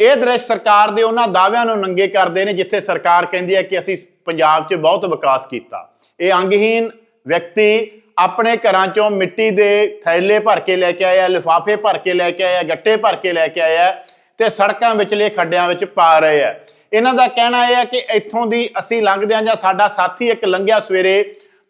ਇਹ ਦ੍ਰਿਸ਼ ਸਰਕਾਰ ਦੇ ਉਹਨਾਂ ਦਾਅਵਿਆਂ ਨੂੰ ਨੰਗੇ ਕਰਦੇ ਨੇ, ਜਿੱਥੇ ਸਰਕਾਰ ਕਹਿੰਦੀ ਹੈ ਕਿ ਅਸੀਂ ਪੰਜਾਬ 'ਚ ਬਹੁਤ ਵਿਕਾਸ ਕੀਤਾ। ਇਹ ਅੰਗਹੀਨ ਵਿਅਕਤੀ ਆਪਣੇ ਘਰਾਂ 'ਚੋਂ ਮਿੱਟੀ ਦੇ ਥੈਲੇ ਭਰ ਕੇ ਲੈ ਕੇ ਆਇਆ, ਲਿਫਾਫੇ ਭਰ ਕੇ ਲੈ ਕੇ ਆਇਆ, ਗੱਟੇ ਭਰ ਕੇ ਲੈ ਕੇ ਆਇਆ ਤੇ ਸੜਕਾਂ ਵਿਚਲੇ ਖੱਡਿਆਂ ਵਿੱਚ ਪਾ ਰਹੇ ਆ ਇਹਨਾਂ ਦਾ ਕਹਿਣਾ ਇਹ ਹੈ ਕਿ ਇੱਥੋਂ ਦੀ ਅਸੀਂ ਲੰਘਦੇ ਹਾਂ ਜਾਂ ਸਾਡਾ ਸਾਥੀ ਇੱਕ ਲੰਘਿਆ ਸਵੇਰੇ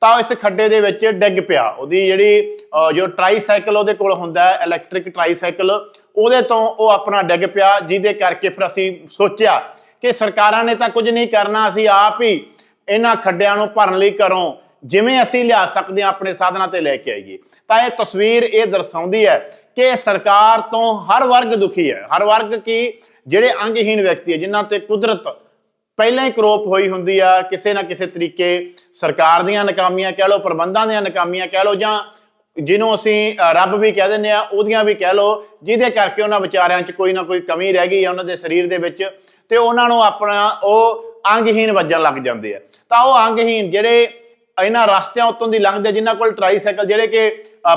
ਤਾਂ ਇਸ ਖੱਡੇ ਦੇ ਵਿੱਚ ਡਿੱਗ ਪਿਆ। ਉਹਦੀ ਜਿਹੜੀ ਜੋ ਟਰਾਈਸਾਈਕਲ ਉਹਦੇ ਕੋਲ ਹੁੰਦਾ ਹੈ ਇਲੈਕਟ੍ਰਿਕ ਟਰਾਈਸਾਈਕਲ ਉਹਦੇ ਤੋਂ ਉਹ ਆਪਣਾ ਡਿੱਗ ਪਿਆ, ਜਿਹਦੇ ਕਰਕੇ ਫਿਰ ਅਸੀਂ ਸੋਚਿਆ ਕਿ ਸਰਕਾਰਾਂ ਨੇ ਤਾਂ ਕੁਝ ਨਹੀਂ ਕਰਨਾ, ਅਸੀਂ ਆਪ ਹੀ ਇਹਨਾਂ ਖੱਡਿਆਂ ਨੂੰ ਭਰਨ ਲਈ ਕਰੋ ਜਿਵੇਂ ਅਸੀਂ ਲਿਆ ਸਕਦੇ ਹਾਂ ਆਪਣੇ ਸਾਧਨਾਂ ਤੇ ਲੈ ਕੇ ਆਈਏ। ਤਾਂ ਇਹ ਤਸਵੀਰ ਇਹ ਦਰਸਾਉਂਦੀ ਹੈ ਕਿ ਸਰਕਾਰ ਤੋਂ ਹਰ ਵਰਗ ਦੁਖੀ ਹੈ। ਹਰ ਵਰਗ ਕੀ ਜਿਹੜੇ ਅੰਗਹੀਨ ਵਿਅਕਤੀ ਹੈ, ਜਿਨ੍ਹਾਂ ਤੇ ਕੁਦਰਤ ਪਹਿਲਾਂ ਹੀ ਕਰੋਪ ਹੋਈ ਹੁੰਦੀ ਆ, ਕਿਸੇ ਨਾ ਕਿਸੇ ਤਰੀਕੇ ਸਰਕਾਰ ਦੀਆਂ ਨਾਕਾਮੀਆਂ ਕਹਿ ਲਓ, ਪ੍ਰਬੰਧਾਂ ਦੀਆਂ ਨਾਕਾਮੀਆਂ ਕਹਿ ਲਓ ਜਾਂ ਜਿਹਨੂੰ ਅਸੀਂ ਰੱਬ ਵੀ ਕਹਿ ਦਿੰਦੇ ਆ, ਉਹਦੀਆਂ ਵੀ ਕਹਿ ਲਓ, ਜਿਹਦੇ ਕਰਕੇ ਉਹਨਾਂ ਵਿਚਾਰਿਆਂ 'ਚ ਕੋਈ ਨਾ ਕੋਈ ਕਮੀ ਰਹਿ ਗਈ ਹੈ ਉਹਨਾਂ ਦੇ ਸਰੀਰ ਦੇ ਵਿੱਚ, ਤੇ ਉਹਨਾਂ ਨੂੰ ਆਪਣਾ ਉਹ ਅੰਗਹੀਨ ਵੱਜਣ ਲੱਗ ਜਾਂਦੇ ਆ। ਤਾਂ ਉਹ ਅੰਗਹੀਨ ਜਿਹੜੇ ਇਹਨਾਂ ਰਸਤਿਆਂ ਉੱਤੋਂ ਦੀ ਲੰਘਦੇ ਜਿਨ੍ਹਾਂ ਕੋਲ ਟਰਾਈਸਾਈਕਲ ਜਿਹੜੇ ਕਿ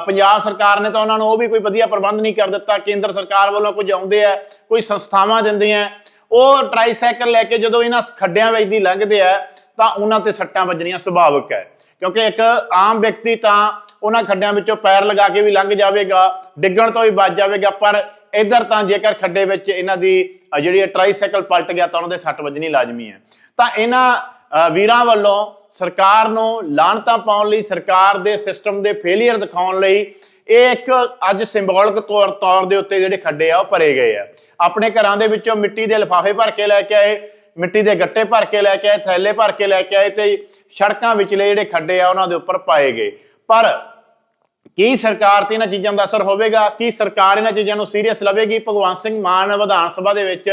ਪੰਜਾਬ ਸਰਕਾਰ ਨੇ ਤਾਂ ਉਹਨਾਂ ਨੂੰ ਉਹ ਵੀ ਕੋਈ ਵਧੀਆ ਪ੍ਰਬੰਧ ਨਹੀਂ ਕਰ ਦਿੱਤਾ, ਕੇਂਦਰ ਸਰਕਾਰ ਵੱਲੋਂ ਕੁਝ ਆਉਂਦੇ ਆ, ਕੋਈ ਸੰਸਥਾਵਾਂ ਦਿੰਦੀਆਂ, ਉਹ ਟਰਾਈਸਾਈਕਲ ਲੈ ਕੇ ਜਦੋਂ ਇਹਨਾਂ ਖੱਡਿਆਂ ਵਿੱਚ ਦੀ ਲੰਘਦੇ ਆ, ਤਾਂ ਉਹਨਾਂ ਤੇ ਸੱਟਾਂ ਵੱਜਣੀਆਂ ਸੁਭਾਵਿਕ ਹੈ। ਕਿਉਂਕਿ ਇੱਕ ਆਮ ਵਿਅਕਤੀ ਤਾਂ ਉਹਨਾਂ ਖੱਡਿਆਂ ਵਿੱਚੋਂ ਪੈਰ ਲਗਾ ਕੇ ਵੀ ਲੰਘ ਜਾਵੇਗਾ, ਡਿੱਗਣ ਤੋਂ ਵੀ ਬਚ ਜਾਵੇਗਾ, ਪਰ ਇਧਰ ਤਾਂ ਜੇਕਰ ਖੱਡੇ ਵਿੱਚ ਇਹਨਾਂ ਦੀ ਜਿਹੜੀ ਇਹ ਟਰਾਈਸਾਈਕਲ ਪਲਟ ਗਿਆ ਤਾਂ ਉਹਨਾਂ ਦੇ ਸੱਟ ਵੱਜਣੀ ਲਾਜ਼ਮੀ ਹੈ। ਤਾਂ ਇਹਨਾਂ ਵੀਰਾਂ ਵੱਲੋਂ ਸਰਕਾਰ ਨੂੰ ਲਾਹਣਤਾਂ ਪਾਉਣ ਲਈ, ਸਰਕਾਰ ਦੇ ਸਿਸਟਮ ਦੇ ਫੇਲਿਅਰ ਦਿਖਾਉਣ ਲਈ ਇਹ ਇੱਕ ਅੱਜ ਸਿੰਬੋਲਿਕ ਤੌਰ ਤੌਰ ਦੇ ਉੱਤੇ ਜਿਹੜੇ ਖੱਡੇ ਆ ਉਹ ਭਰੇ ਗਏ ਆ। ਆਪਣੇ ਘਰਾਂ ਦੇ ਵਿੱਚੋਂ ਮਿੱਟੀ ਦੇ ਲਿਫਾਫੇ ਭਰ ਕੇ ਲੈ ਕੇ ਆਏ, ਮਿੱਟੀ ਦੇ ਗੱਟੇ ਭਰ ਕੇ ਲੈ ਕੇ ਆਏ, ਥੈਲੇ ਭਰ ਕੇ ਲੈ ਕੇ ਆਏ ਤੇ ਸੜਕਾਂ ਵਿਚਲੇ ਜਿਹੜੇ ਖੱਡੇ ਆ ਉਹਨਾਂ ਦੇ ਉੱਪਰ ਪਾਏ ਗਏ। ਪਰ ਕੀ ਸਰਕਾਰ ਤੇ ਇਹਨਾਂ ਚੀਜ਼ਾਂ ਦਾ ਅਸਰ ਹੋਵੇਗਾ? ਕੀ ਸਰਕਾਰ ਇਹਨਾਂ ਚੀਜ਼ਾਂ ਨੂੰ ਸੀਰੀਅਸ ਲਵੇਗੀ? ਭਗਵੰਤ ਸਿੰਘ ਮਾਨ ਵਿਧਾਨ ਸਭਾ ਦੇ ਵਿੱਚ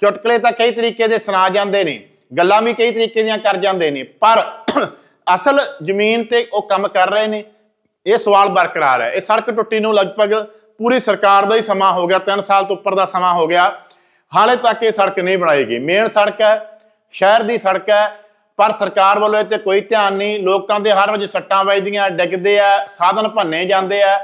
ਚੁਟਕਲੇ ਤਾਂ ਕਈ ਤਰੀਕੇ ਦੇ ਸੁਣਾ ਜਾਂਦੇ ਨੇ, ਗੱਲਾਂ ਵੀ ਕਈ ਤਰੀਕੇ ਦੀਆਂ ਕਰ ਜਾਂਦੇ ਨੇ, ਪਰ ਅਸਲ ਜ਼ਮੀਨ ਤੇ ਉਹ ਕੰਮ ਕਰ ਰਹੇ ਨੇ। ਇਹ ਸਵਾਲ ਬਰਕਰਾਰ ਹੈ। ਇਹ ਸੜਕ ਟੁੱਟੀ ਨੂੰ ਲਗਭਗ ਪੂਰੀ ਸਰਕਾਰ ਦਾ ਹੀ ਸਮਾਂ ਹੋ ਗਿਆ 3 ਸਾਲ ਤੋਂ ਉੱਪਰ ਦਾ ਸਮਾਂ ਹੋ ਗਿਆ। ਹਾਲੇ ਤੱਕ ਇਹ ਸੜਕ ਨਹੀਂ ਬਣਾਈ ਗਈ। ਮੇਨ ਸੜਕ ਹੈ, ਸ਼ਹਿਰ ਦੀ ਸੜਕ ਹੈ ਪਰ ਸਰਕਾਰ ਵੱਲੋਂ ਇਹ ਤੇ ਕੋਈ ਧਿਆਨ ਨਹੀਂ, ਲੋਕਾਂ ਦੇ ਹਰ ਰੋਜ਼ ਸੱਟਾਂ ਵੱਜਦੀਆਂ, ਡਿੱਗਦੇ ਆ, ਸਾਧਨ ਭੰਨੇ ਜਾਂਦੇ ਆ।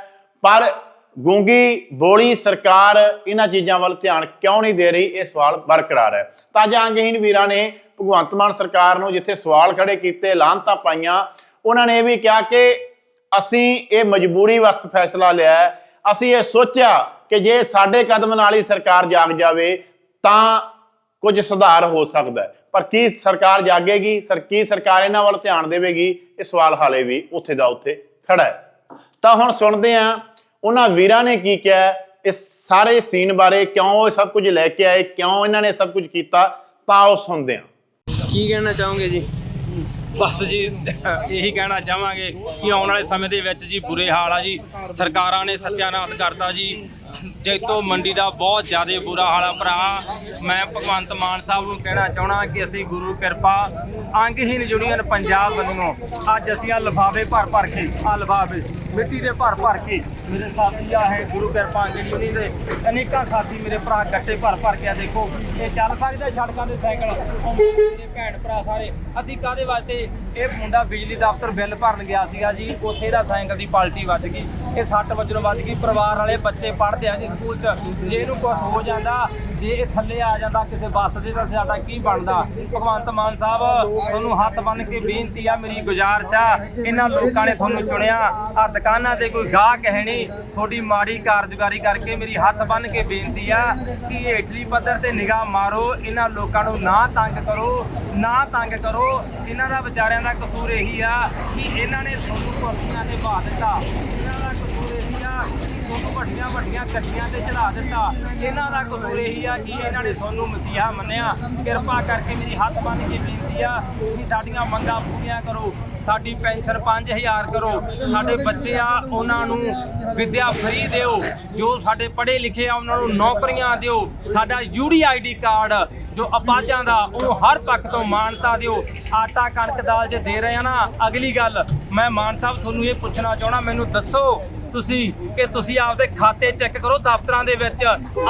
ਪਰ ਗੂੰਗੀ ਬੋਲੀ ਸਰਕਾਰ ਇਹਨਾਂ ਚੀਜ਼ਾਂ ਵੱਲ ਧਿਆਨ ਕਿਉਂ ਨਹੀਂ ਦੇ ਰਹੀ? ਇਹ ਸਵਾਲ ਬਰਕਰਾਰ ਹੈ। ਤਾਜਾ ਅੰਗਹੀਨ ਵੀਰਾਂ ਨੇ ਭਗਵੰਤ ਮਾਨ ਸਰਕਾਰ ਨੂੰ ਜਿੱਥੇ ਸਵਾਲ ਖੜੇ ਕੀਤੇ, ਲਾਂਤਾਂ ਪਾਈਆਂ, ਉਹਨਾਂ ਨੇ ਇਹ ਵੀ ਕਿਹਾ ਕਿ ਅਸੀਂ ਇਹ ਮਜਬੂਰੀ ਵਸ ਫੈਸਲਾ ਲਿਆ ਅਸੀਂ ਇਹ ਸੋਚਿਆ ਕਿ ਜੇ ਸਾਡੇ ਕਦਮ ਨਾਲ ਹੀ ਸਰਕਾਰ ਜਾਗ ਜਾਵੇ, ਤਾਂ ਕੁਝ ਸੁਧਾਰ ਹੋ ਸਕਦਾ ਪਰ ਕੀ ਸਰਕਾਰ ਜਾਗੇਗੀ? ਸਰ, ਕੀ ਸਰਕਾਰ ਇਹਨਾਂ ਵੱਲ ਧਿਆਨ ਦੇਵੇਗੀ? ਇਹ ਸਵਾਲ ਹਾਲੇ ਵੀ ਉੱਥੇ ਦਾ ਉੱਥੇ ਖੜਾ ਹੈ। ਤਾਂ ਹੁਣ ਸੁਣਦੇ ਹਾਂ, ਉਹਨਾਂ ਵੀਰਾਂ ਨੇ ਕੀ ਕਿਹਾ? ਇਸ ਸਾਰੇ ਸੀਨ ਬਾਰੇ ਕਿਉਂ ਉਹ ਸਭ ਕੁਝ ਲੈ ਕੇ ਆਏ? ਕਿਉਂ ਇਹਨਾਂ ਨੇ ਸਭ ਕੁਝ ਕੀਤਾ? ਤਾਂ ਉਹ ਸੁਣਦੇ ਹਾਂ। ਕੀ ਕਹਿਣਾ ਚਾਹੋਗੇ ਜੀ? ਬਸ ਜੀ, ਇਹੀ ਕਹਿਣਾ ਚਾਹਾਂਗੇ ਕਿ ਆਉਣ ਵਾਲੇ ਸਮੇਂ ਦੇ ਵਿੱਚ ਜੀ ਬੁਰੇ ਹਾਲ ਆ ਜੀ। ਸਰਕਾਰਾਂ ਨੇ ਸਤਿਆਨਾਸ਼ ਕਰਤਾ ਜੀ। ਜੈਤੋ ਮੰਡੀ ਦਾ ਬਹੁਤ ਜ਼ਿਆਦਾ ਬੁਰਾ ਹਾਲ ਆ ਭਰਾ। ਮੈਂ ਭਗਵੰਤ ਮਾਨ ਸਾਹਿਬ ਨੂੰ ਕਹਿਣਾ ਚਾਹਣਾ ਕਿ ਅਸੀਂ ਗੁਰੂ ਕਿਰਪਾ ਅੰਗਹੀਨ ਯੂਨੀਅਨ ਪੰਜਾਬ ਵੱਲੋਂ। ਅੱਜ ਅਸੀਂ ਆ ਲਿਫਾਫੇ ਭਰ ਭਰ ਕੇ ਆ ਲਿਫਾਫੇ ਮਿੱਟੀ ਦੇ ਭਰ ਭਰ ਕੇ ਮੇਰੇ ਸਾਥੀ ਆ ਹੈ ਗੁਰੂ ਕਿਰਪਾ ਅੰਗਹੀਨ ਯੂਨੀਅਨ ਦੇ ਅਨੇਕਾਂ ਸਾਥੀ ਮੇਰੇ ਭਰਾ ਗੱਟੇ ਭਰ ਭਰ ਕੇ ਆ ਦੇਖੋ, ਇਹ ਚੱਲ ਸਕਦੇ ਸੜਕਾਂ ਦੇ ਸਾਈਕਲ, ਉਹ ਮੇਰੇ ਭੈਣ ਭਰਾ ਸਾਰੇ, ਅਸੀਂ ਕਾਦੇ ਵਾਸਤੇ ਇਹ ਮੁੰਡਾ ਬਿਜਲੀ ਦਫ਼ਤਰ ਬਿੱਲ ਭਰਨ ਗਿਆ ਸੀਗਾ ਜੀ, ਉੱਥੇ ਦਾ ਸਾਈਕਲ ਦੀ ਪਾਲਟੀ ਵੱਜ ਗਈ, ਇਹ ਸੱਟ ਵਜਨੋਂ ਵੱਜ ਗਈ, ਪਰਿਵਾਰ ਵਾਲੇ ਬੱਚੇ ਪੜ੍ਹਦੇ ਆ ਜੀ ਸਕੂਲ 'ਚ, ਜੇ ਇਹਨੂੰ ਕੁਝ ਹੋ ਜਾਂਦਾ, ਜੇ ਇਹ ਥੱਲੇ ਆ ਜਾਂਦਾ ਕਿਸੇ ਬੱਸ ਦੇ ਤਾਂ ਸਾਡਾ ਕੀ ਬਣਦਾ? ਭਗਵੰਤ ਮਾਨ ਸਾਹਿਬ, ਤੁਹਾਨੂੰ ਹੱਥ ਬੰਨ ਕੇ ਬੇਨਤੀ ਆ, ਮੇਰੀ ਗੁਜ਼ਾਰਿਸ਼ ਆ, ਇਹਨਾਂ ਲੋਕਾਂ ਨੇ ਤੁਹਾਨੂੰ ਚੁਣਿਆ, ਆ ਦੁਕਾਨਾਂ ਤੇ ਕੋਈ ਗਾਹ ਕਹਿਣੀ ਤੁਹਾਡੀ ਮਾੜੀ ਕਾਰਜਕਾਰੀ ਕਰਕੇ ਮੇਰੀ ਹੱਥ ਬੰਨ ਕੇ ਬੇਨਤੀ ਆ ਕਿ ਹੇਠਲੀ ਪੱਧਰ ਤੇ ਨਿਗਾਹ ਮਾਰੋ, ਇਹਨਾਂ ਲੋਕਾਂ ਨੂੰ ਨਾ ਤੰਗ ਕਰੋ, ਨਾ ਤੰਗ ਕਰੋ, ਇਹਨਾਂ ਦਾ ਵਿਚਾਰਿਆਂ ਦਾ ਕਸੂਰ ਇਹੀ ਆ ਕਿ ਇਹਨਾਂ ਨੇ ਤੁਹਾਨੂੰ ਕੁਰਸੀਆਂ ਤੇ ਬਾ ਦਿੱਤਾ। ਇਹਨਾਂ ਦਾ ਕਸੂਰ ਇਹੀ ਆ ਕਿ ਤੁਹਾਨੂੰ ਵੱਡੀਆਂ ਵੱਡੀਆਂ ਗੱਡੀਆਂ ਤੇ ਚੜਾ ਦਿੱਤਾ। ਇਹਨਾਂ ਦਾ ਕਸੂਰ ਇਹੀ ਆ ਕਿ ਇਹਨਾਂ ਨੇ ਤੁਹਾਨੂੰ ਮਸੀਹਾ ਮੰਨਿਆ। ਕਿਰਪਾ ਕਰਕੇ ਮੇਰੀ ਹੱਥ ਬੰਨ ਕੇ ਬੇਨਤੀ ਆ ਕਿ ਸਾਡੀਆਂ ਮੰਗਾਂ ਪੂਰੀਆਂ ਕਰੋ। ਸਾਡੀ ਪੈਨਸ਼ਨ 5000 ਕਰੋ। ਸਾਡੇ ਬੱਚੇ ਆ, ਉਹਨਾਂ ਨੂੰ ਵਿਦਿਆ ਫਰੀ ਦਿਓ। ਜੋ ਸਾਡੇ ਪੜ੍ਹੇ ਲਿਖੇ ਆ, ਉਹਨਾਂ ਨੂੰ ਨੌਕਰੀਆਂ ਦਿਓ। ਸਾਡਾ ਯੂਡੀ ਆਈਡੀ ਕਾਰਡ ਜੋ ਅਪਾਜਾਂ ਦਾ ਉਹਨੂੰ ਹਰ ਪੱਖ ਤੋਂ ਮਾਨਤਾ ਦਿਓ। ਆਟਾ, ਕਣਕ, ਦਾਲ ਜੇ ਦੇ ਰਹੇ ਆ ਨਾ, ਅਗਲੀ ਗੱਲ, ਮੈਂ ਮਾਨ ਸਾਹਿਬ ਤੁਹਾਨੂੰ ਇਹ ਪੁੱਛਣਾ ਚਾਹਣਾ ਮੈਨੂੰ ਦੱਸੋ ਤੁਸੀਂ ਕਿ ਤੁਸੀਂ ਆਪਦੇ ਖਾਤੇ ਚੈੱਕ ਕਰੋ ਦਫ਼ਤਰਾਂ ਦੇ ਵਿੱਚ,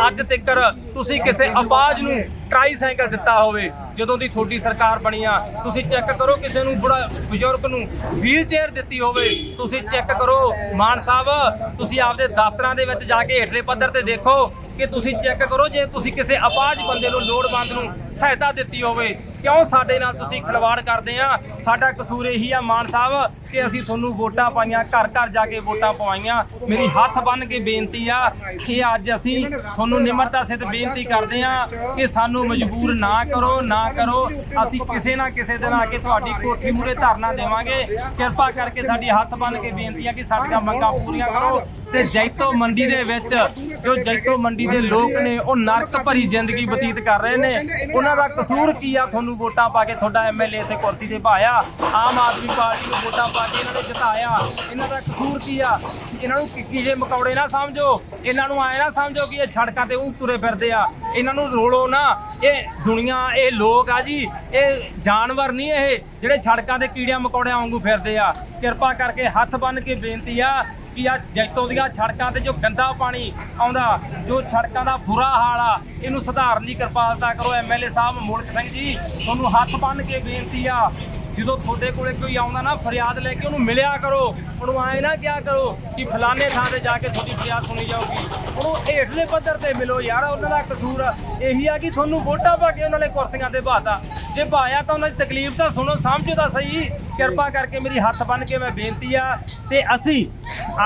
ਅੱਜ ਤੱਕ ਤੁਸੀਂ ਕਿਸੇ ਅਪਾਜ ਨੂੰ ਟਰਾਈਸਾਈਕਲ ਦਿੱਤਾ ਹੋਵੇ, ਜਦੋਂ ਦੀ ਤੁਹਾਡੀ ਸਰਕਾਰ ਬਣੀ ਆ। ਤੁਸੀਂ ਚੈੱਕ ਕਰੋ ਕਿਸੇ ਨੂੰ ਬੁੜਾ ਬਜ਼ੁਰਗ ਨੂੰ ਵੀਲ ਚੇਅਰ ਦਿੱਤੀ ਹੋਵੇ, ਤੁਸੀਂ ਚੈੱਕ ਕਰੋ। ਮਾਨ ਸਾਹਿਬ, ਤੁਸੀਂ ਆਪਦੇ ਦਫ਼ਤਰਾਂ ਦੇ ਵਿੱਚ ਜਾ ਕੇ ਹੇਠਲੇ ਪੱਧਰ ਤੇ ਦੇਖੋ ਕਿ ਤੁਸੀਂ ਚੈੱਕ ਕਰੋ ਜੇ ਤੁਸੀਂ ਕਿਸੇ ਅਪਾਹਜ ਬੰਦੇ ਨੂੰ ਲੋੜਵੰਦ ਨੂੰ ਸਹਾਇਤਾ ਦਿੱਤੀ ਹੋਵੇ, ਕਿਉਂ ਸਾਡੇ ਨਾਲ ਤੁਸੀਂ ਖਿਲਵਾੜ ਕਰਦੇ ਆ? ਸਾਡਾ ਕਸੂਰ ਇਹੀ ਆ ਮਾਨ ਸਾਹਿਬ, ਕਿ ਅਸੀਂ ਤੁਹਾਨੂੰ ਵੋਟਾਂ ਪਾਈਆਂ, ਘਰ ਘਰ ਜਾ ਕੇ ਵੋਟਾਂ ਪਵਾਈਆਂ। ਮੇਰੀ ਹੱਥ ਬੰਨ ਕੇ ਬੇਨਤੀ ਆ ਕਿ ਅੱਜ ਅਸੀਂ ਤੁਹਾਨੂੰ ਨਿਮਰਤਾ ਸਹਿਤ ਬੇਨਤੀ ਕਰਦੇ ਆ ਕਿ ਸਾਨੂੰ ਮਜਬੂਰ ਨਾ ਕਰੋ ਨਾ ਕਰੋ। ਅਸੀਂ ਕਿਸੇ ਨਾ ਕਿਸੇ ਦਿਨ ਆ ਕੇ ਤੁਹਾਡੀ ਕੋਠੀ ਮੂਰੇ ਧਰਨਾ ਦੇਵਾਂਗੇ। ਕਿਰਪਾ ਕਰਕੇ ਸਾਡੀ ਹੱਥ ਬੰਨ ਕੇ ਬੇਨਤੀ ਆ ਕਿ ਸਾਡੀਆਂ ਮੰਗਾਂ ਪੂਰੀਆਂ ਕਰੋ। ਤੇ ਜੈਤੋ ਮੰਡੀ ਦੇ ਵਿੱਚ ਜੋ ਜੈਤੋ ਮੰਡੀ ਦੇ ਲੋਕ ਨੇ, ਉਹ ਨਰਕ ਭਰੀ ਜ਼ਿੰਦਗੀ ਬਤੀਤ ਕਰ ਰਹੇ ਨੇ। ਉਹਨਾਂ ਦਾ ਕਸੂਰ ਕੀ ਆ? ਤੁਹਾਨੂੰ ਵੋਟਾਂ ਪਾ ਕੇ ਤੁਹਾਡਾ ਐਮਐਲਏ ਇੱਥੇ ਕੁਰਸੀ ਤੇ ਭਾਇਆ। ਆਮ ਆਦਮੀ ਪਾਰਟੀ ਨੂੰ ਵੋਟਾਂ ਪਾ ਕੇ ਇਹਨਾਂ ਨੇ ਜਿਤਾਇਆ। ਇਹਨਾਂ ਦਾ ਕਸੂਰ ਕੀ ਆ? ਇਹਨਾਂ ਨੂੰ ਕੀੜੇ ਮਕੌੜੇ ਨਾ ਸਮਝੋ। ਇਹਨਾਂ ਨੂੰ ਆਏ ਨਾ ਸਮਝੋ ਕਿ ਇਹ ਸੜਕਾਂ ਤੇ ਉਹ ਤੁਰੇ ਫਿਰਦੇ ਆ। ਇਹਨਾਂ ਨੂੰ ਰੋਲੋ ਨਾ। ਇਹ ਦੁਨੀਆ, ਇਹ ਲੋਕ ਆ ਜੀ। ਇਹ ਜਾਨਵਰ ਨਹੀਂ ਇਹ। ਜਿਹੜੇ ਸੜਕਾਂ ਤੇ ਕੀੜਿਆਂ ਮਕੌੜਿਆਂ ਵਾਂਗੂ ਫਿਰਦੇ ਆ। ਕਿਰਪਾ ਕਰਕੇ ਹੱਥ ਬੰਨ ਕੇ ਬੇਨਤੀ ਆ ਕਿ ਆ? ਜੈਤੋ ਦੀਆਂ ਸੜਕਾਂ ਤੇ ਜੋ ਗੰਦਾ ਪਾਣੀ ਆਉਂਦਾ, ਜੋ ਸੜਕਾਂ ਦਾ ਬੁਰਾ ਹਾਲ ਆ, ਇਹਨੂੰ ਸੁਧਾਰਨ ਦੀ ਕਿਰਪਾਲਤਾ ਕਰੋ। ਐਮਐਲਏ ਸਾਹਿਬ ਮੁਲਕ ਸਿੰਘ ਜੀ, ਤੁਹਾਨੂੰ ਹੱਥ ਬੰਨ ਕੇ ਬੇਨਤੀ ਆ, ਜਦੋਂ ਤੁਹਾਡੇ ਕੋਲੇ ਕੋਈ ਆਉਂਦਾ ਨਾ, ਫਰਿਆਦ ਲੈ ਕੇ ਉਹਨੂੰ ਮਿਲਿਆ ਕਰੋ। ਉਹਨੂੰ ਆਏ ਨਾ ਕਿਹਾ ਕਰੋ ਕਿ ਫਲਾਣੇ ਥਾਂ ਤੇ ਜਾ ਕੇ ਤੁਹਾਡੀ ਫਰਿਆਦ ਸੁਣੀ ਜਾਊਗੀ। ਉਹਨੂੰ ਹੇਠਲੇ ਪੱਧਰ ਤੇ ਮਿਲੋ ਯਾਰ, ਉਹਨਾਂ ਦਾ ਕਸੂਰ ਇਹੀ ਆ ਕਿ ਤੁਹਾਨੂੰ ਵੋਟਾਂ ਪਾ ਕੇ ਉਹਨਾਂ ਨੇ ਕੁਰਸੀਆਂ ਤੇ ਬਾਤਾ ਜੇ ਭਾਇਆ ਤਾਂ ਉਹਨਾਂ ਦੀ ਤਕਲੀਫ ਤਾਂ ਸੁਣੋ, ਸਮਝੋ ਤਾਂ ਸਹੀ। ਕਿਰਪਾ ਕਰਕੇ ਮੇਰੀ ਹੱਥ ਬੰਨ ਕੇ ਮੈਂ ਬੇਨਤੀ ਆ ਤੇ ਅਸੀਂ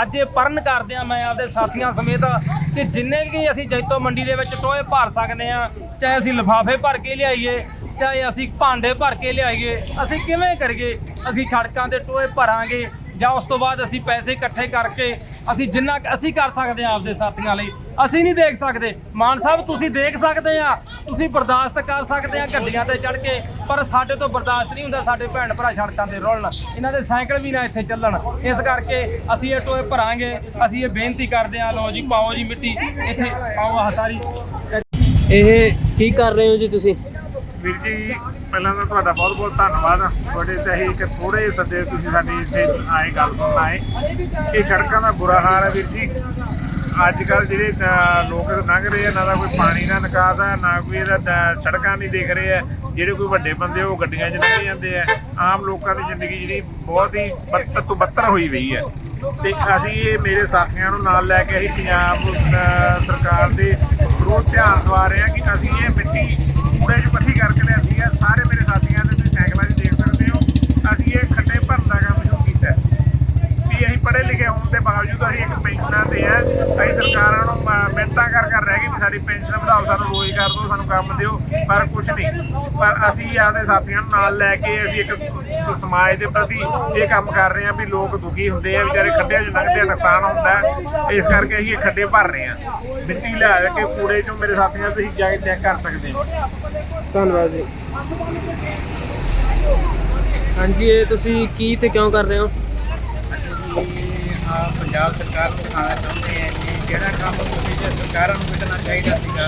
ਅੱਜ ਇਹ ਪਰਨ ਕਰਦੇ ਆ ਮੈਂ ਆਪਦੇ ਸਾਥੀਆਂ ਸਮੇਤ ਕਿ ਜਿੰਨੇ ਵੀ ਅਸੀਂ ਜੈਤੋ ਮੰਡੀ ਦੇ ਵਿੱਚ ਟੋਏ ਭਰ ਸਕਦੇ ਆ, ਚਾਹੇ ਅਸੀਂ ਲਿਫਾਫੇ ਭਰ ਕੇ ਲਿਆਈਏ, ਚਾਹੇ ਅਸੀਂ ਭਾਂਡੇ ਭਰ ਕੇ ਲਿਆਈਏ, ਅਸੀਂ ਕਿਵੇਂ ਕਰੀਏ? ਅਸੀਂ ਸੜਕਾਂ ਦੇ ਟੋਏ ਭਰਾਂਗੇ ਜਾਂ ਉਸ ਤੋਂ ਬਾਅਦ ਅਸੀਂ ਪੈਸੇ ਇਕੱਠੇ ਕਰਕੇ ਅਸੀਂ ਜਿੰਨਾ ਅਸੀਂ ਕਰ ਸਕਦੇ ਆ ਆਪਦੇ ਸਾਥੀਆਂ ਲਈ, ਅਸੀਂ ਨਹੀਂ ਦੇਖ ਸਕਦੇ। ਮਾਨ ਸਾਹਿਬ, ਤੁਸੀਂ ਦੇਖ ਸਕਦੇ ਆ ਤੁਸੀਂ ਬਰਦਾਸ਼ਤ ਕਰ ਸਕਦੇ ਆ ਗੱਡੀਆਂ ਤੇ ਚੜ ਕੇ, ਪਰ ਸਾਡੇ ਤੋਂ ਬਰਦਾਸ਼ਤ ਨਹੀਂ ਹੁੰਦਾ ਸਾਡੇ ਭੈਣ ਭਰਾ ਸੜਕਾਂ ਤੇ ਰੁਲਣ। ਇਹਨਾਂ ਦੇ ਸਾਈਕਲ ਵੀ ਨਾ ਇੱਥੇ ਚੱਲਣ। ਇਸ ਕਰਕੇ ਅਸੀਂ ਇਹ ਟੋਏ ਭਰਾਂਗੇ, ਅਸੀਂ ਇਹ ਬੇਨਤੀ ਕਰਦੇ ਆ ਲਓ ਜੀ, ਪਾਓ ਜੀ ਮਿੱਟੀ, ਇੱਥੇ ਪਾਓ ਆਹ ਸਾਰੀ। ਇਹ ਕੀ ਕਰ ਰਹੇ ਹੋ ਜੀ ਤੁਸੀਂ? ਵੀਰ ਜੀ ਪਹਿਲਾਂ ਤਾਂ ਤੁਹਾਡਾ ਬਹੁਤ ਬਹੁਤ ਧੰਨਵਾਦ। ਤੁਹਾਡੇ ਚਾਹੀ ਕਿ ਥੋੜੇ ਸੱਦੇ ਤੁਸੀਂ ਸਾਡੀ ਇੱਥੇ ਆਏ, ਗੱਲ ਸੁਣਨ ਆਏ। ਇਹ ਸੜਕਾਂ ਦਾ ਬੁਰਾ ਹਾਲ ਹੈ ਵੀਰ ਜੀ। ਅੱਜ ਕੱਲ ਜਿਹੜੇ ਲੋਕ ਲੰਘ ਰਹੇ ਆ, ਨਾ ਤਾਂ ਕੋਈ ਪਾਣੀ ਦਾ ਨਿਕਾਸ ਆ ਨਾ ਕੋਈ ਇਹਦਾ ਸੜਕਾਂ ਨਹੀਂ ਦੇਖ ਰਹੇ ਆ ਜਿਹੜੇ ਕੋਈ ਵੱਡੇ ਬੰਦੇ ਉਹ ਗੱਡੀਆਂ 'ਚ ਲੰਘ ਜਾਂਦੇ ਆ। ਆਮ ਲੋਕਾਂ ਦੀ ਜ਼ਿੰਦਗੀ ਜਿਹੜੀ ਬਹੁਤ ਹੀ ਬੱਤਰ ਤੋਂ ਬੱਤਰ ਹੋਈ ਪਈ ਹੈ। ਤੇ ਅਸੀਂ ਇਹ ਮੇਰੇ ਸਾਥੀਆਂ ਨੂੰ ਨਾਲ ਲੈ ਕੇ ਅਸੀਂ ਪੰਜਾਬ ਸਰਕਾਰ ਦੇ ਵਿਰੋਧ ਧਿਆਨ ਦਵਾ ਰਹੇ ਹਾਂ ਕਿ ਅਸੀਂ ਇਹ ਮਿੱਟੀ ਕੂੜੇ 'ਚ ਇਕੱਠੀ ਕਰਕੇ ਲਿਆਂਦੀ ਹੈ ਸਾਰੇ ਮੇਰੇ ਸਾਥੀਆਂ ਨੇ ਤੁਸੀਂ ਸਾਈਕਲਾਂ 'ਚ ਦੇਖ ਸਕਦੇ ਹੋ ਅਸੀਂ ਇਹ ਖੱਡੇ ਭਰਨ ਦਾ ਕੰਮ ਸ਼ੁਰੂ ਕੀਤਾ ਹੈ। ਵੀ ਅਸੀਂ ਪੜ੍ਹੇ ਲਿਖੇ ਹੋਣ ਦੇ ਬਾਵਜੂਦ ਅਸੀਂ ਇੱਕ ਪੈਨਸ਼ਨਾਂ ਤੇ ਆ ਅਸੀਂ ਸਰਕਾਰਾਂ ਨੂੰ ਮ- ਮਿੰਨਤਾਂ ਕਰ ਕਰ ਰਹਿ ਗਏ ਵੀ ਸਾਡੀ ਪੈਨਸ਼ਨ ਵਧਾਓ ਸਾਨੂੰ ਰੋਜ਼ਗਾਰ ਦਿਓ ਸਾਨੂੰ ਕੰਮ ਦਿਓ ਪਰ ਕੁਝ ਨਹੀਂ। ਪਰ ਅਸੀਂ ਆਪਦੇ ਸਾਥੀਆਂ ਨੂੰ ਨਾਲ ਲੈ ਕੇ ਅਸੀਂ ਇੱਕ ਸਮਾਜ ਦੇ ਪ੍ਰਤੀ ਇਹ ਕੰਮ ਕਰ ਰਹੇ ਹਾਂ ਵੀ ਲੋਕ ਦੁਖੀ ਹੁੰਦੇ ਆ ਵਿਚਾਰੇ ਖੱਡਿਆਂ 'ਚ ਲੰਘਦੇ ਆ ਨੁਕਸਾਨ ਹੁੰਦਾ। ਇਸ ਕਰਕੇ ਅਸੀਂ ਇਹ ਖੱਡੇ ਭਰ ਰਹੇ ਹਾਂ। ਮਿੱਟੀ ਲਿਆ ਕੇ ਕੂੜੇ 'ਚੋਂ ਮੇਰੇ ਸਾਥੀਆਂ ਤੁਸੀਂ ਜਾ ਕੇ ਚੈੱਕ ਕਰ ਸਕਦੇ ਹੋ। ਧੰਨਵਾਦ ਜੀ। ਹਾਂਜੀ ਇਹ ਤੁਸੀਂ ਕੀ ਤੇ ਕਿਉਂ ਕਰ ਰਹੇ ਹੋ? ਆ ਪੰਜਾਬ ਸਰਕਾਰ ਨੂੰ ਦਿਖਾਉਣਾ ਚਾਹੁੰਦੇ ਆ ਜਿਹੜਾ ਕੰਮ ਤੁਸੀਂ ਜੇ ਸਰਕਾਰਾਂ ਨੂੰ ਮਿਲਣਾ ਚਾਹੀਦਾ ਸੀਗਾ,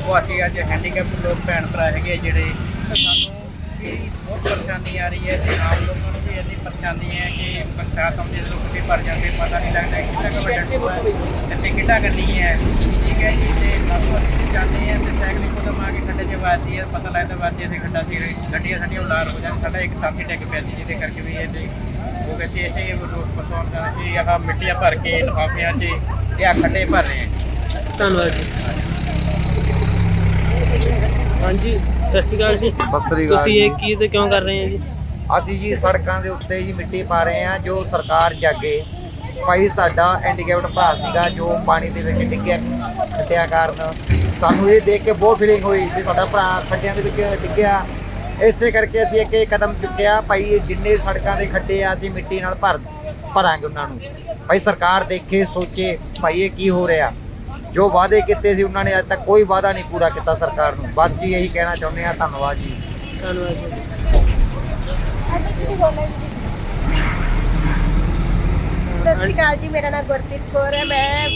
ਉਹ ਅਸੀਂ ਅੱਜ ਹੈਂਡੀਕੈਪ ਲੋਕ ਭੈਣ ਭਰਾ ਹੈਗੇ ਆ ਜਿਹੜੇ ਸਾਨੂੰ ਵੀ ਬਹੁਤ ਪਰੇਸ਼ਾਨੀ ਆ ਰਹੀ ਹੈ ਤੇ ਆਮ ਲੋਕਾਂ ਨੂੰ ਵੀ ਇੰਨੀ ਪਰੇਸ਼ਾਨੀ ਹੈ ਕਿ ਬਰਸਾਤ ਆਉਂਦੀ ਹੈ, ਲੋਕ ਵੀ ਭਰ ਜਾਂਦੇ ਪਤਾ ਨਹੀਂ ਲੱਗਦਾ ਕਿੰਨਾ ਕੁ ਵੱਡਾ ਟੋਆ ਹੈ। ਤੇ ਕਿੱਡਾ ਕਰਨੀ ਹੈ, ਠੀਕ ਹੈ ਜੀ, ਤੇ ਸਾਨੂੰ ਅਸੀਂ ਜਾਂਦੇ ਹਾਂ ਤੇ ਸਾਈਕਲ ਕੋਲ ਆ ਕੇ ਖੱਡੇ 'ਚ ਵੱਜਦੀ ਹੈ, ਪਤਾ ਲੱਗਦਾ ਵੱਜਦੀ ਹੈ ਤੇ ਖੱਡਾ ਸੀ ਗੱਡੀਆਂ ਸਾਡੀਆਂ ਉਲਾਰ ਹੋ ਜਾਂਦੀ ਸਾਡਾ ਇੱਕ ਸਾਥੀ ਟੈਕ ਪਿਆ ਸੀ, ਜਿਹਦੇ ਕਰਕੇ ਵੀ ਇਹ ਤੇ ਉਹ ਕਹਿੰਦੇ ਅਸੀਂ ਰੋਡ ਪਸਾਉਣ ਦਾ ਸੀ ਆਹ ਮਿੱਟੀਆਂ ਭਰ ਕੇ ਲਿਫਾਫਿਆਂ 'ਚ ਇਹ ਆਹ ਖੱਡੇ ਭਰ ਰਹੇ ਹਾਂ ਧੰਨਵਾਦ ਜੀ। ਹਾਂਜੀ ਸਤਿ ਸ਼੍ਰੀ ਅਕਾਲ ਜੀ। ਸਤਿ ਸ੍ਰੀ ਅਕਾਲ ਤੁਸੀਂ ਜੀ। ਇਹ ਕੀ ਤੇ ਕਿਉਂ ਕਰ ਰਹੇ ਹੋ ਜੀ? ਅਸੀਂ ਜੀ ਸੜਕਾਂ ਦੇ ਉੱਤੇ ਜੀ ਮਿੱਟੀ ਪਾ ਰਹੇ ਹਾਂ ਜੋ ਸਰਕਾਰ ਜਾਗੇ। ਭਾਈ ਸਾਡਾ ਹੈਂਡੀਕੈਪਟ ਭਰਾ ਸੀਗਾ ਜੋ ਪਾਣੀ ਦੇ ਵਿੱਚ ਡਿੱਗਿਆ ਖੱਟਿਆ ਕਾਰਨ। ਸਾਨੂੰ ਇਹ ਦੇਖ ਕੇ ਬਹੁਤ ਫੀਲਿੰਗ ਹੋਈ ਵੀ ਸਾਡਾ ਭਰਾ ਖੱਡਿਆਂ ਦੇ ਵਿੱਚ ਡਿੱਗਿਆ। ਇਸੇ ਕਰਕੇ ਅਸੀਂ ਇੱਕ ਇਹ ਕਦਮ ਚੁੱਕਿਆ ਭਾਈ ਜਿੰਨੇ ਸੜਕਾਂ ਦੇ ਖੱਡੇ ਆ ਅਸੀਂ ਮਿੱਟੀ ਨਾਲ ਭਰ ਭਰਾਂਗੇ ਉਹਨਾਂ ਨੂੰ। ਭਾਈ ਸਰਕਾਰ ਦੇਖੇ ਸੋਚੇ ਭਾਈ ਇਹ ਕੀ ਹੋ ਰਿਹਾ? ਜੋ ਵਾਅਦੇ ਕੀਤੇ ਸੀ ਉਹਨਾਂ ਨੇ ਅੱਜ ਤੱਕ ਕੋਈ ਵਾਅਦਾ ਨਹੀਂ ਪੂਰਾ ਕੀਤਾ ਸਰਕਾਰ ਨੂੰ। ਬਸ ਜੀ ਇਹੀ ਕਹਿਣਾ ਚਾਹੁੰਦੇ ਆ ਧੰਨਵਾਦ ਜੀ। ਧੰਨਵਾਦ ਜੀ। ਸਤਿ ਸ਼੍ਰੀ ਅਕਾਲ ਜੀ ਮੇਰਾ ਨਾਮ ਗੁਰਪ੍ਰੀਤ ਕੌਰ ਹੈ। ਮੈਂ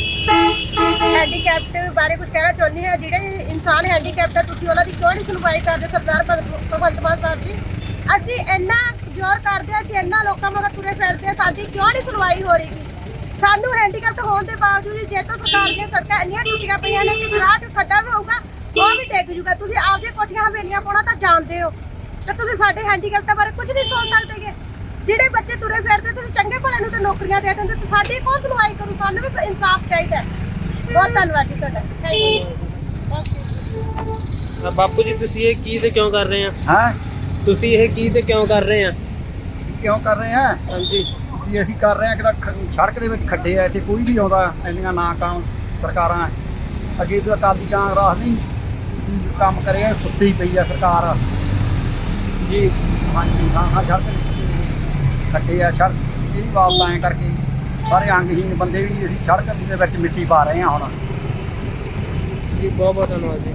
ਹੈਂਡੀਕੈਪਟ ਬਾਰੇ ਕੁਝ ਕਹਿਣਾ ਚਾਹੁੰਦੀ ਹਾਂ ਜਿਹੜੇ ਇਨਸਾਨ ਹੈਂਡੀਕੈਪਟ ਹੈ ਤੁਸੀਂ ਉਹਨਾਂ ਦੀ ਕਿਉਂ ਨਹੀਂ ਸੁਣਵਾਈ ਕਰਦੇ, ਸਰਦਾਰ ਭਗਵ- ਭਗਵੰਤ ਮਾਨ ਸਾਹਿਬ ਜੀ? ਅਸੀਂ ਇੰਨਾ ਜ਼ੋਰ ਕਰਦੇ ਹਾਂ ਕਿ ਇੰਨਾ ਲੋਕਾਂ ਮਗਰ ਤੁਰੇ ਫਿਰਦੇ ਹਾਂ, ਸਾਡੀ ਕਿਉਂ ਨਹੀਂ ਸੁਣਵਾਈ ਹੋ ਰਹੀ ਸਾਨੂੰ ਹੈਂਡੀਕੈਪਟ ਹੋਣ ਦੇ ਬਾਵਜੂਦ ਜੇ ਤਾਂ ਸਰਕਾਰ ਦੀਆਂ ਸੜਕਾਂ ਇੰਨੀਆਂ ਟੁੱਟੀਆਂ ਪਈਆਂ ਨੇ ਕਿ ਰਾਹ 'ਚ ਖੱਡਾ ਵੀ ਹੋਊਗਾ, ਉਹ ਵੀ ਡਿੱਗ ਜੂਗਾ। ਤੁਸੀਂ ਆਪਦੀਆਂ ਕੋਠੀਆਂ ਹਵੇਲੀਆਂ ਪਾਉਣਾ ਤਾਂ ਜਾਣਦੇ ਹੋ। ਤੇ ਤੁਸੀਂ ਸਾਡੇ ਹੈਂਡੀਕੈਪਟਾਂ ਬਾਰੇ ਕੁਝ ਨਹੀਂ ਸੋਚ ਸਕਦੇਗੇ ਜਿਹੜੇ ਬੱਚੇ ਤੁਰੇ ਫਿਰਦੇ, ਤੁਸੀਂ ਚੰਗੇ ਭਲੇ ਨੂੰ ਤੇ ਨੌਕਰੀਆਂ ਦੇ ਦਿੰਦੇ ਤੇ ਸਾਡੀ ਕੌਣ ਸੁਣਵਾਈ ਕਰੂ? ਸਾਨੂੰ ਵੀ ਇਨਸਾਫ ਚਾਹੀਦਾ ਹੈ। ਬਹੁਤ ਧੰਨਵਾਦ ਜੀ ਤੁਹਾਡਾ। ਥੈਂਕ ਯੂ ਬਾਪੂ ਜੀ ਤੁਸੀਂ ਇਹ ਕੀ ਤੇ ਕਿਉਂ ਕਰ ਰਹੇ ਆ? ਹਾਂ? ਤੁਸੀਂ ਇਹ ਕੀ ਤੇ ਕਿਉਂ ਕਰ ਰਹੇ ਆ? ਕਿਉਂ ਕਰ ਰਹੇ ਆ? ਹਾਂਜੀ। ਵੀ ਅਸੀਂ ਕਰ ਰਹੇ ਆ ਕਿ ਸੜਕ ਦੇ ਵਿੱਚ ਖੱਡੇ ਆ ਇੱਥੇ ਕੋਈ ਵੀ ਆਉਂਦਾ ਇੰਨੀਆਂ ਨਾ ਕੰਮ ਸਰਕਾਰਾਂ। ਅੱਗੇ ਤੋਂ ਅਕਾਲੀ ਕਾਂਗਰਸ ਨਹੀਂ ਕੰਮ ਕਰਿਆ ਸੁੱਤੀ ਪਈ ਆ ਸਰਕਾਰ। ਜੀ। ਹਾਂਜੀ ਹਾਂ ਹਾਂ ਸੜਕ ਖੱਡੇ ਆ ਸੜਕ ਇਹਦੀ ਬਾਬਤ ਐਂ ਕਰਕੇ ਸਾਰੇ ਅੰਗਹੀਨ ਬੰਦੇ ਵੀ ਅਸੀਂ ਸੜਕ ਦੇ ਵਿੱਚ ਮਿੱਟੀ ਪਾ ਰਹੇ ਆ ਹੁਣ। ਜੀ ਬਹੁਤ ਬਹੁਤ ਧੰਨਵਾਦ ਜੀ।